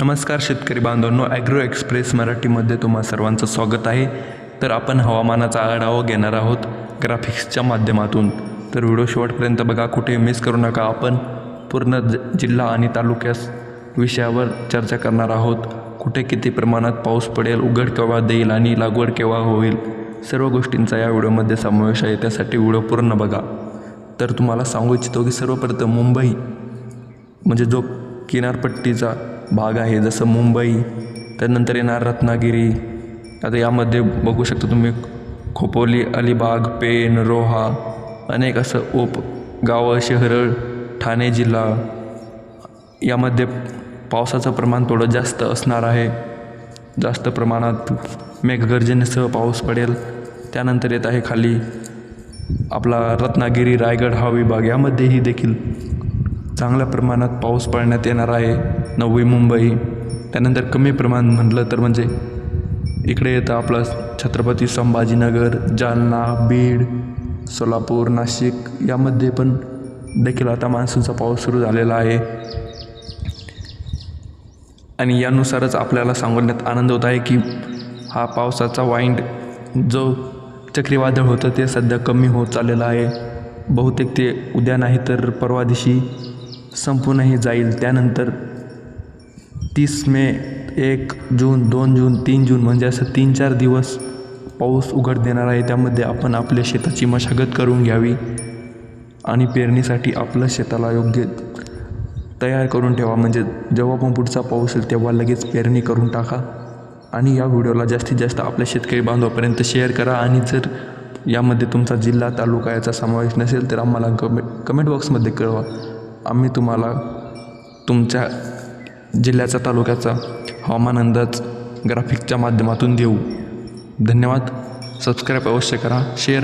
नमस्कार शेतकरी बांधवांनो ॲग्रो एक्सप्रेस मराठीमध्ये तुम्हा सर्वांचं स्वागत आहे. तर आपण हवामानाचा आढावा घेणार आहोत ग्राफिक्सच्या माध्यमातून. तर व्हिडिओ शेवटपर्यंत बघा कुठे मिस करू नका. आपण पूर्ण ज जिल्हा आणि तालुक्यास विषयावर चर्चा करणार आहोत. कुठे किती प्रमाणात पाऊस पडेल उघड केव्हा देईल आणि लागवड केव्हा होईल सर्व गोष्टींचा या व्हिडिओमध्ये समावेश आहे. त्यासाठी व्हिडिओ पूर्ण बघा. तर तुम्हाला सांगू इच्छितो की सर्वप्रथम मुंबई म्हणजे जो किनारपट्टीचा भाग आहे. जसं मुंबई त्यानंतर येणार रत्नागिरी. आता यामध्ये बघू शकता तुम्ही खोपोली अलिबाग पेन रोहा अनेक असं ओप गावं शहरं ठाणे जिल्हा. यामध्ये पावसाचं प्रमाण थोडं जास्त असणार आहे. जास्त प्रमाणात मेघगर्जनेसह पाऊस पडेल. त्यानंतर येत आहे खाली आपला रत्नागिरी रायगड हा विभाग. यामध्येही देखील चांगल्या प्रमाणात पाऊस पडण्यात येणार आहे. नववी मुंबई. त्यानंतर कमी प्रमाण म्हटलं तर म्हणजे इकडे येतं आपलं छत्रपती संभाजीनगर जालना बीड सोलापूर नाशिक यामध्ये पण देखील आता मान्सूनचा पाऊस सुरू झालेला आहे. आणि यानुसारच आपल्याला सांगण्यात आनंद होत आहे की हा पावसाचा वाईंड जो चक्रीवादळ होतं ते सध्या कमी होत चाललेलं आहे. बहुतेक ते उद्या नाही तर परवा दिवशी संपूनही जाईल. त्यानंतर तीस मे एक जून दोन जून तीन जून म्हणजे असं तीन चार दिवस पाऊस उघड देणार आहे. त्यामध्ये आपण आपल्या शेताची मशागत करून घ्यावी आणि पेरणीसाठी आपलं शेताला योग्य तयार करून ठेवा. म्हणजे जेव्हा पण पुढचा पाऊस येईल तेव्हा लगेच पेरणी करून टाका. आणि या व्हिडिओला जास्तीत जास्त आपल्या शेतकरी बांधवापर्यंत शेअर करा. आणि जर यामध्ये तुमचा जिल्हा तालुका याचा समावेश नसेल तर आम्हाला कमे कमेंट बॉक्समध्ये कळवा. आम्ही तुम्हाला तुमच्या जिल्ह्याचा तालुक्याचा हवामान अंदाज ग्राफिकच्या माध्यमातून देऊ. धन्यवाद. सबस्क्राईब अवश्य करा. शेअर